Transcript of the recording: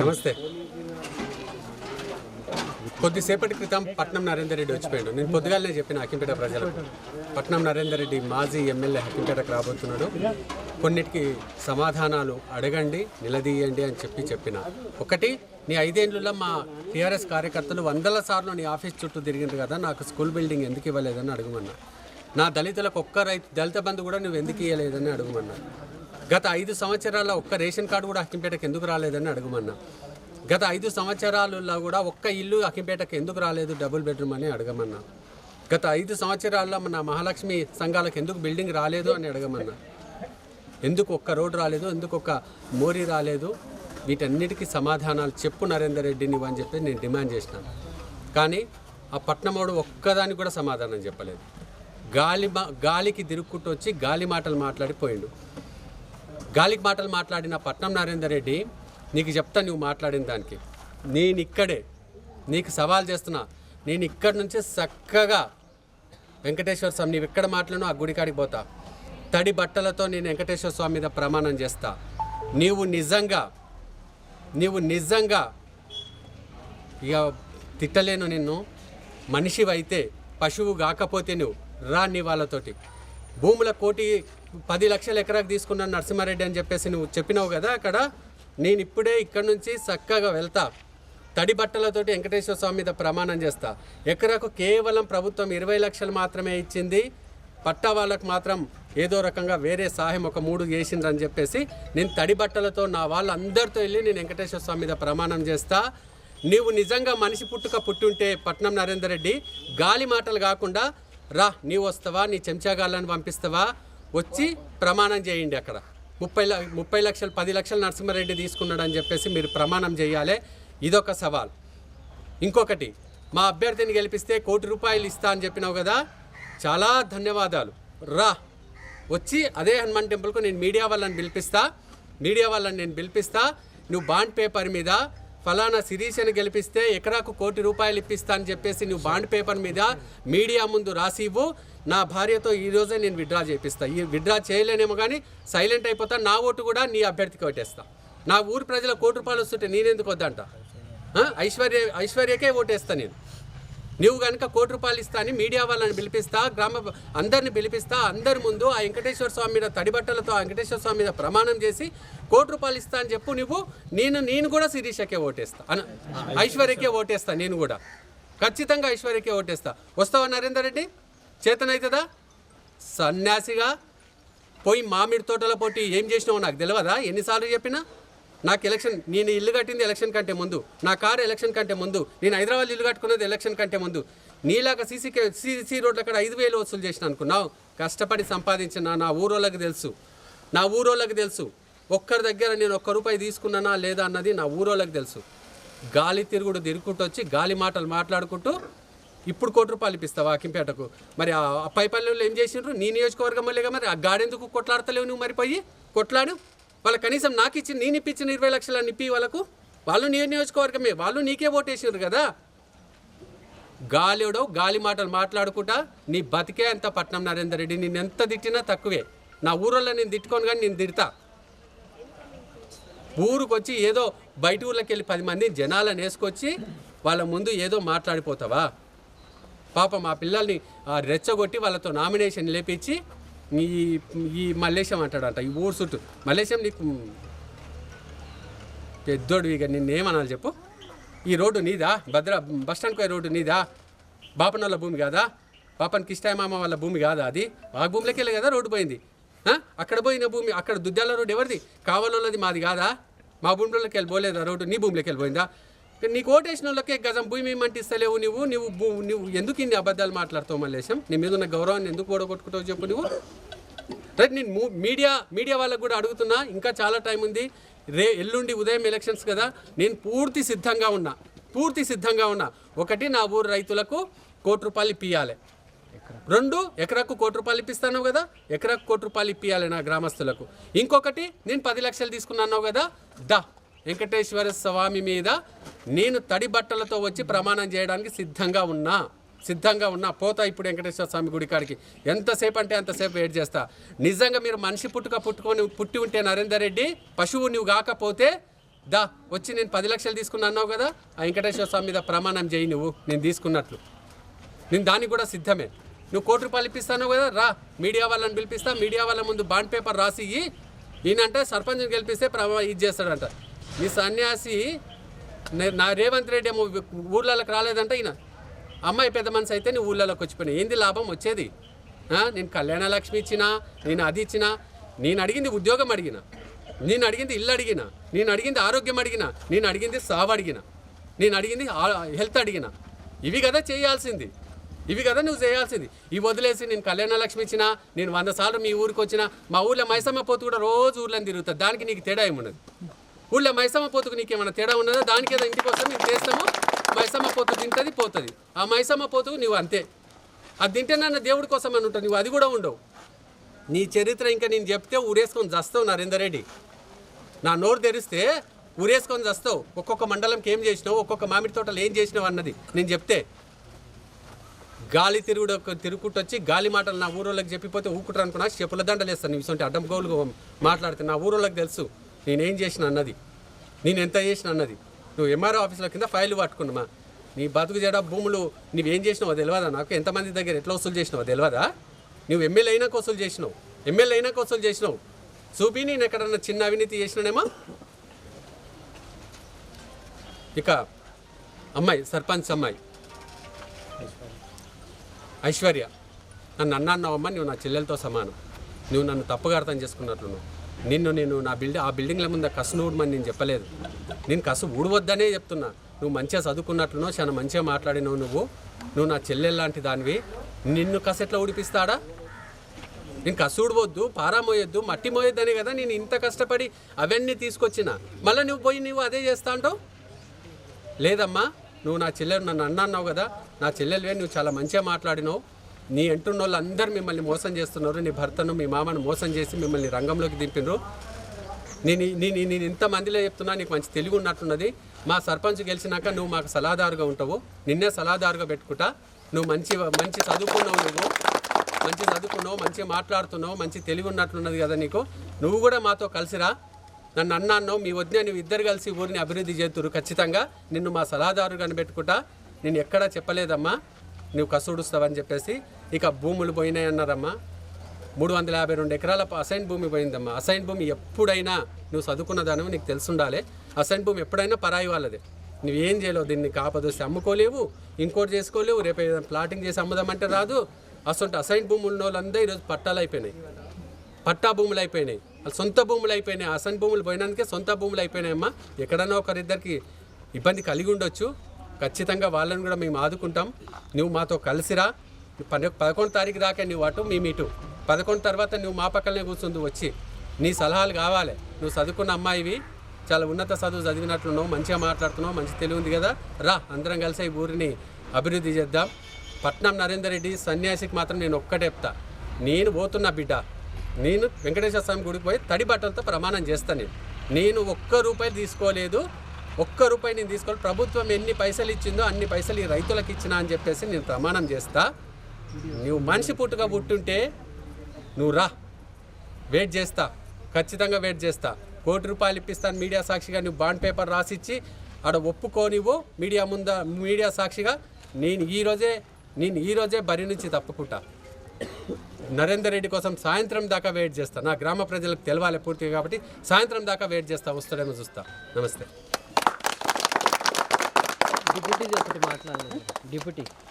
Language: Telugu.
నమస్తే. కొద్దిసేపటి క్రితం పట్నం నరేందర్ రెడ్డి వచ్చిపోయాడు. నేను పొద్దుగాలనే చెప్పిన హకింపేట ప్రజలకు. పట్నం నరేందర్ రెడ్డి మాజీ ఎమ్మెల్యే హకింపేటకు రాబోతున్నాడు. కొన్నిటికి సమాధానాలు అడగండి నిలదీయండి అని చెప్పి చెప్పిన. ఒకటి నీ ఐదేండ్లలో మా టీఆర్ఎస్ కార్యకర్తలు వందల సార్లు నీ ఆఫీస్ చుట్టూ తిరిగింది కదా నాకు స్కూల్ బిల్డింగ్ ఎందుకు ఇవ్వలేదని అడగమన్నా. నా దళితులకు ఒక్క రైతు దళిత బంధు కూడా నువ్వు ఎందుకు ఇవ్వలేదని అడగమన్నా. గత ఐదు సంవత్సరాల ఒక్క రేషన్ కార్డు కూడా హకింపేటకు ఎందుకు రాలేదని అడగమన్నా. గత ఐదు సంవత్సరాలలో కూడా ఒక్క ఇల్లు అకింపేటకు ఎందుకు రాలేదు డబుల్ బెడ్రూమ్ అని అడగమన్నా. గత ఐదు సంవత్సరాల్లో మన మహాలక్ష్మి సంఘాలకు ఎందుకు బిల్డింగ్ రాలేదు అని అడగమన్నా. ఎందుకు ఒక్క రోడ్డు రాలేదు ఎందుకు ఒక్క మోరీ రాలేదు వీటన్నిటికీ సమాధానాలు చెప్పు నరేందర్ రెడ్డి నువ్వు అని చెప్పి నేను డిమాండ్ చేసినాను కానీ ఆ పట్నమోడు ఒక్కదానికి కూడా సమాధానం చెప్పలేదు. గాలి మా- గాలికి తిరుక్కుంటూ వచ్చి గాలి మాటలు మాట్లాడిపోయిండు. గాలికి మాటలు మాట్లాడిన పట్నం నరేందర్ రెడ్డి నీకు చెప్తా నువ్వు మాట్లాడిన దానికి. నేను ఇక్కడే నీకు సవాల్ చేస్తున్నా. నేను ఇక్కడి నుంచే చక్కగా వెంకటేశ్వర స్వామి నీవు ఎక్కడ మాట్లాడినో ఆ గుడికాడికి పోతా. తడి బట్టలతో నేను వెంకటేశ్వర స్వామి మీద ప్రమాణం చేస్తా. నీవు నిజంగా నీవు నిజంగా ఇక తిట్టలేను నిన్ను. మనిషివైతే పశువు కాకపోతే నువ్వు రా నీ వాళ్ళతోటి. భూముల కోటి పది లక్షల ఎకరాకు తీసుకున్నాను నరసింహారెడ్డి అని చెప్పేసి నువ్వు చెప్పినావు కదా అక్కడ. నేను ఇప్పుడే ఇక్కడి నుంచి చక్కగా వెళ్తా. తడి బట్టలతోటి వెంకటేశ్వర స్వామి మీద ప్రమాణం చేస్తా. ఎకరాకు కేవలం ప్రభుత్వం ఇరవై లక్షలు మాత్రమే ఇచ్చింది. పట్టా వాళ్ళకు మాత్రం ఏదో రకంగా వేరే సహాయం ఒక మూడు చేసిండ్రని చెప్పేసి నేను తడి బట్టలతో నా వాళ్ళందరితో వెళ్ళి నేను వెంకటేశ్వర స్వామి మీద ప్రమాణం చేస్తా. నీవు నిజంగా మనిషి పుట్టుక పుట్టుంటే పట్నం నరేందర్ రెడ్డి గాలి మాటలు కాకుండా రా నీవు వస్తావా నీ చెంచాగాళ్ళని పంపిస్తావా? వచ్చి ప్రమాణం చేయండి అక్కడ. ముప్పై ల- ముప్పై లక్షలు పది లక్షలు నరసింహారెడ్డి తీసుకున్నాడు అని చెప్పేసి మీరు ప్రమాణం చేయాలి. ఇదొక సవాల్. ఇంకొకటి మా అభ్యర్థిని గెలిపిస్తే కోటి రూపాయలు ఇస్తా అని చెప్పినావు కదా. చాలా ధన్యవాదాలు. రా. వచ్చి అదే హనుమాన్ టెంపుల్కు నేను మీడియా వాళ్ళని పిలిపిస్తా. మీడియా వాళ్ళని నేను పిలిపిస్తా. నువ్వు బాండ్ పేపర్ మీద ఫలానా శిరీషని గెలిపిస్తే ఎకరాకు కోటి రూపాయలు ఇప్పిస్తా అని చెప్పేసి నువ్వు బాండ్ పేపర్ మీద మీడియా ముందు రాసి ఇవ్వు నా భార్యతో ఈరోజే నేను విడ్రా చేపిస్తా. ఈ విత్డ్రా చేయలేనేమో కానీ సైలెంట్ అయిపోతా. నా ఓటు కూడా నీ అభ్యర్థికి ఓటేస్తా నా ఊరు ప్రజల కోటి రూపాయలు వస్తుంటే నేనెందుకు వద్దంట? ఐశ్వర్య ఐశ్వర్యకే ఓటేస్తా నేను. నువ్వు కనుక కోటి రూపాయలు ఇస్తా అని మీడియా వాళ్ళని పిలిపిస్తా గ్రామ అందరిని పిలిపిస్తా అందరి ముందు ఆ వెంకటేశ్వర స్వామి మీద తడిబట్టలతో ఆ వెంకటేశ్వర స్వామి మీద ప్రమాణం చేసి కోటి రూపాయలు ఇస్తా అని చెప్పు నువ్వు నేను నేను కూడా శిరీషకే ఓటేస్తా. అన ఐశ్వర్యకే ఓటేస్తా నేను కూడా. ఖచ్చితంగా ఐశ్వర్యకే ఓటేస్తా. వస్తావా నరేందర్ రెడ్డి? చేతనవుతుందా సన్యాసిగా పోయి మామిడి తోటల పోటీ ఏం చేసినావో నాకు తెలియదా ఎన్నిసార్లు చెప్పినా? నాకు ఎలక్షన్ నేను ఇల్లు కట్టింది ఎలక్షన్ కంటే ముందు. నా కారు ఎలక్షన్ కంటే ముందు. నేను హైదరాబాద్ ఇల్లు కట్టుకున్నది ఎలక్షన్ కంటే ముందు. నీలాగా సీసీ సీసీ రోడ్ల అక్కడ ఐదు వేలు వసూలు చేసిన అనుకున్నావు? కష్టపడి సంపాదించిన నా ఊరోళ్ళకి తెలుసు. నా ఊరోళ్ళకి తెలుసు. ఒక్కరి దగ్గర నేను ఒక్క రూపాయి తీసుకున్నానా లేదా అన్నది నా ఊరోళ్ళకి తెలుసు. గాలి తిరుగుడు తిరుగుకుంటూ వచ్చి గాలి మాటలు మాట్లాడుకుంటూ ఇప్పుడు కోటి రూపాయలు ఇప్పిస్తావు అకింపేటకు మరి ఆ ఆ పైపల్లెలో ఏం చేసిండ్రు? నీ నియోజకవర్గం వల్లేగా మరి? ఆ గాడెందుకు కొట్లాడతలేవు నువ్వు మరి పోయి? కొట్లాడు. వాళ్ళ కనీసం నాకు ఇచ్చి నేను ఇప్పించిన ఇరవై లక్షల నిప్పి వాళ్ళకు? వాళ్ళు నీ నియోజకవర్గమే వాళ్ళు నీకే ఓటేసిండ్రు కదా? గాలిడో గాలి మాటలు మాట్లాడుకుంటా నీ బతికే అంత పట్నం నరేందర్ రెడ్డి నేను ఎంత తిట్టినా తక్కువే. నా ఊరోళ్ళో నేను తిట్టుకోను కానీ నేను తిడతా. ఊరుకొచ్చి ఏదో బయట ఊర్లోకి వెళ్ళి పది మంది జనాలను వేసుకొచ్చి వాళ్ళ ముందు ఏదో మాట్లాడిపోతావా? పాపం మా పిల్లల్ని రెచ్చగొట్టి వాళ్ళతో నామినేషన్ లేపించి ఈ ఈ మల్లేశం అంటాడంట ఈ ఊరు చుట్టూ. మల్లేశం నీకు పెద్దోడు ఇక నిన్నేమనాలి చెప్పు? ఈ రోడ్డు నీదా? భద్ర బస్ స్టాండ్కి పోయే రోడ్డు నీదా? బాపనోళ్ళ భూమి కాదా? బాపన్ కిష్టాయమామ వాళ్ళ భూమి కాదా అది? ఆ భూమిలోకి వెళ్ళి కదా రోడ్డు పోయింది. అక్కడ పోయిన భూమి అక్కడ దుద్దాల రోడ్డు ఎవరిది? కావాలన్నది మాది కాదా? మా భూమిలోకి వెళ్ళి పోలేదా రోడ్డు? నీ భూమిలోకి వెళ్ళిపోయిందా? నీకు ఓటేసిన వాళ్ళకే గజం భూమి మంటిస్తలేవు నువ్వు నువ్వు భూ- నువ్వు ఎందుకు ఇన్ని అబద్ధాలు మాట్లాడుతావు మల్లేశం? నీ మీద ఉన్న గౌరవాన్ని ఎందుకు ఓడగొట్టుకుంటావు చెప్పు నువ్వు? రైట్ నేను మీడియా మీడియా వాళ్ళకు కూడా అడుగుతున్నా ఇంకా చాలా టైం ఉంది. రే ఎల్లుండి ఉదయం ఎలక్షన్స్ కదా నేను పూర్తి సిద్ధంగా ఉన్నా పూర్తి సిద్ధంగా ఉన్నా. ఒకటి నా ఊరు రైతులకు కోటి రూపాయలు ఇప్పియాలి రెండు ఎకరాకు కోటి రూపాయలు ఇప్పిస్తాను కదా ఎకరాకు కోటి రూపాయలు ఇప్పియాలి నా గ్రామస్తులకు. ఇంకొకటి నేను పది లక్షలు తీసుకున్నాను కదా దా. వెంకటేశ్వర స్వామి మీద నేను తడి బట్టలతో వచ్చి ప్రమాణం చేయడానికి సిద్ధంగా ఉన్నా. సిద్ధంగా ఉన్నా. పోతా ఇప్పుడు వెంకటేశ్వర స్వామి గుడి కాడికి. ఎంతసేపు అంటే అంతసేపు వెయిట్ చేస్తా. నిజంగా మీరు మనిషి పుట్టుక పుట్టుకొని పుట్టి ఉంటే నరేందర్ రెడ్డి పశువు నువ్వు కాకపోతే దా వచ్చి నేను పది లక్షలు తీసుకున్నా అన్నావు కదా ఆ వెంకటేశ్వర స్వామి మీద ప్రమాణం చేయి నువ్వు. నేను తీసుకున్నట్లు. నేను దానికి కూడా సిద్ధమే. నువ్వు కోటి రూపాయలు ఇప్పిస్తాను కదా రా. మీడియా వాళ్ళని పిలిపిస్తా. మీడియా వాళ్ళ ముందు బాండ్ పేపర్ రాసి ఈయనంటే సర్పంచ్ని గెలిపిస్తే ప్రభావ ఇది చేస్తాడంట. నీ సన్యాసి నా రేవంత్ రెడ్డి ఏమో ఊర్లలోకి రాలేదంట ఈయన. అమ్మాయి పెద్ద మనసు అయితే నీ ఊళ్ళలోకి వచ్చిపోయినా. ఏంది లాభం వచ్చేది? నేను కళ్యాణ లక్ష్మి ఇచ్చినా నేను అది ఇచ్చినా నేను అడిగింది ఉద్యోగం అడిగిన నేను అడిగింది ఇల్లు అడిగిన నేను అడిగింది ఆరోగ్యం అడిగిన నేను అడిగింది సావు అడిగిన నేను అడిగింది హెల్త్ అడిగిన. ఇవి కదా చేయాల్సింది. ఇవి కదా నువ్వు చేయాల్సింది. ఇవి వదిలేసి నేను కళ్యాణ లక్ష్మి ఇచ్చినా నేను వంద సార్లు మీ ఊరికి వచ్చినా మా ఊళ్ళో మైసమ్మ పోతు కూడా రోజు ఊర్లో తిరుగుతుంది దానికి నీకు తేడా ఏమున్నది? ఊళ్ళో మైసమ్మ పోతుకు నీకు ఏమైనా తేడా ఉన్నదా? దానికి ఏదో ఇంటికి వస్తే మేము చేస్తాము. మైసమ్మ పోతు తింటుంది పోతుంది. ఆ మైసమ్మ పోతుకు నువ్వు అంతే. అది తింటే నన్ను దేవుడి కోసం అని ఉంటావు నువ్వు అది కూడా ఉండవు. నీ చరిత్ర ఇంకా నేను చెప్తే ఊరేసుకొని చస్తావు నరేందర్ రెడ్డి. నా నోరు తెరిస్తే ఊరేసుకొని చస్తావు. ఒక్కొక్క మండలంకి ఏం చేసినావు? ఒక్కొక్క మామిడి తోటలు ఏం చేసినావు అన్నది నేను చెప్తే. గాలి తిరుగుడు తిరుగుకుంటూ వచ్చి గాలి మాటలు నా ఊరోళ్ళకి చెప్పిపోతే ఊకుటారు అనుకున్నా చెప్పుల దండలు వేస్తాను ఇటువంటి అడ్డం గోలు మాట్లాడితే నా ఊరోళ్ళకి తెలుసు. నేనేం చేసిన అన్నది? నేను ఎంత చేసిన అన్నది? నువ్వు ఎంఆర్ఓ ఆఫీసులో కింద ఫైల్ పట్టుకున్నామా నీ బతుకు జడ భూములు నువ్వేం చేసినావో తెలియదా నాకు? ఎంతమంది దగ్గర ఎట్లా వసూలు చేసినావో తెలియదా నువ్వు ఎమ్మెల్యే అయినా వసూలు చేసినావు. ఎమ్మెల్యే అయినా వసూలు చేసినావు. చూపి నేను ఎక్కడన్నా చిన్న అవినీతి చేసినానేమో? ఇక అమ్మాయి సర్పంచ్ అమ్మాయి. ఐశ్వర్య నన్ను అన్నా అన్నావమ్మా నువ్వు నా చెల్లెలతో సమానం. నువ్వు నన్ను తప్పుగా అర్థం చేసుకున్నట్లున్నావు. నిన్ను నేను నా బిల్డింగ్ ఆ బిల్డింగ్ల ముందు కసు ఊడమని నేను చెప్పలేదు. నేను కసు ఊడవద్దనే చెప్తున్నా. నువ్వు మంచిగా చదువుకున్నట్లునో చాలా మంచిగా మాట్లాడినావు నువ్వు. నువ్వు నా చెల్లెలు లాంటి దానివి. నిన్ను కసు ఎట్లా ఊడిపిస్తాడా? నేను కసు ఊడవద్దు పారా మోయొద్దు మట్టి మోయొద్దనే కదా నేను ఇంత కష్టపడి అవన్నీ తీసుకొచ్చిన. మళ్ళీ నువ్వు పోయి నువ్వు అదే చేస్తా అంటావు? లేదమ్మా నువ్వు నా చెల్లెలు నన్ను అన్నావు కదా నా చెల్లెలువే నువ్వు చాలా మంచిగా మాట్లాడినావు. నీ అంటున్న వాళ్ళు మిమ్మల్ని మోసం చేస్తున్నారు నీ భర్తను మీ మామను మోసం చేసి మిమ్మల్ని రంగంలోకి దింపినరు నేను నేను నేను ఇంతమందిలో చెప్తున్నా నీకు మంచి తెలివి ఉన్నట్టున్నది. మా సర్పంచ్ గెలిచినాక నువ్వు మాకు సలహాదారుగా ఉంటావు. నిన్నే సలహాదారుగా పెట్టుకుంటా. నువ్వు మంచి మంచి చదువుకున్నావు నువ్వు. మంచి చదువుకున్నావు మంచిగా మాట్లాడుతున్నావు మంచి తెలివి ఉన్నట్లున్నది కదా నీకు. నువ్వు కూడా మాతో కలిసిరా. నన్ను అన్నాను మీ వద్ద నువ్వు ఇద్దరు కలిసి ఊరిని అభివృద్ధి చేతురు ఖచ్చితంగా. నిన్ను మా సలహాదారు కనిపెట్టుకుంటా. నేను ఎక్కడా చెప్పలేదమ్మా. నువ్వు కసుడుస్తావని చెప్పేసి ఇక భూములు పోయినాయి అన్నారమ్మా మూడు వందల యాభై రెండు ఎకరాల అసైన్ భూమి పోయిందమ్మా. అసైన్ భూమి ఎప్పుడైనా నువ్వు చదువుకున్న దానివి నీకు తెలుసుండాలి. అసైన్ భూమి ఎప్పుడైనా పరాయి వాళ్ళదే. నువ్వేం చేయలేవు దీన్ని కాపదోసి అమ్ముకోలేవు ఇంకోటి చేసుకోలేవు రేపు ఏదైనా ప్లాటింగ్ చేసి అమ్ముదామంటే రాదు. అసలు అసైన్ భూములు ఉన్న వాళ్ళందరూ ఈరోజు పట్టాలు అయిపోయినాయి. పట్టా భూములు అయిపోయినాయి. వాళ్ళు సొంత భూములు అయిపోయినాయి. అసైన్ భూములు పోయినందుకే సొంత భూములు అయిపోయినాయమ్మా. ఎక్కడన్నా ఒకరిద్దరికి ఇబ్బంది కలిగి ఉండొచ్చు. ఖచ్చితంగా వాళ్ళని కూడా మేము ఆదుకుంటాం. నువ్వు మాతో కలిసిరా. పద పదకొండు తారీఖు దాకా నువ్వు అటు మేము ఇటు. పదకొండు తర్వాత నువ్వు మా పక్కనే కూర్చుంది వచ్చి. నీ సలహాలు కావాలి. నువ్వు చదువుకున్న అమ్మాయివి చాలా ఉన్నత చదువు చదివినట్లున్నావు మంచిగా మాట్లాడుతున్నావు మంచి తెలివి ఉంది కదా. రా అందరం కలిసి ఈ ఊరిని అభివృద్ధి చేద్దాం. పట్నం నరేందర్ రెడ్డి సన్యాసికి మాత్రం నేను ఒక్కటే చెప్తా. నేను పోతున్నా బిడ్డ. నేను వెంకటేశ్వర స్వామి గుడికి పోయి తడి బట్టలతో ప్రమాణం చేస్తాను నేను. నేను ఒక్క రూపాయి తీసుకోలేదు. ఒక్క రూపాయి నేను తీసుకోవాలి ప్రభుత్వం ఎన్ని పైసలు ఇచ్చిందో అన్ని పైసలు ఈ రైతులకు ఇచ్చినా అని చెప్పేసి నేను ప్రమాణం చేస్తాను నువ్వు మనిషి పుట్టుగా పుట్టుంటే నువ్వు రా. వెయిట్ చేస్తా. ఖచ్చితంగా వెయిట్ చేస్తా. కోటి రూపాయలు ఇప్పిస్తాను మీడియా సాక్షిగా నువ్వు బాండ్ పేపర్ రాసిచ్చి ఆడ ఒప్పుకోనివ్వు మీడియా ముంద మీడియా సాక్షిగా. నేను ఈ రోజే నేను ఈ రోజే బరి నుంచి తప్పుకుంటా. నరేందర్ రెడ్డి కోసం సాయంత్రం దాకా వెయిట్ చేస్తా. నా గ్రామ ప్రజలకు తెలవాలి పూర్తిగా కాబట్టి సాయంత్రం దాకా వెయిట్ చేస్తా వస్తాడేమో చూస్తా. నమస్తే. డిప్యూటీ ఒకటి మాట్లాడాలి డిప్యూటీ.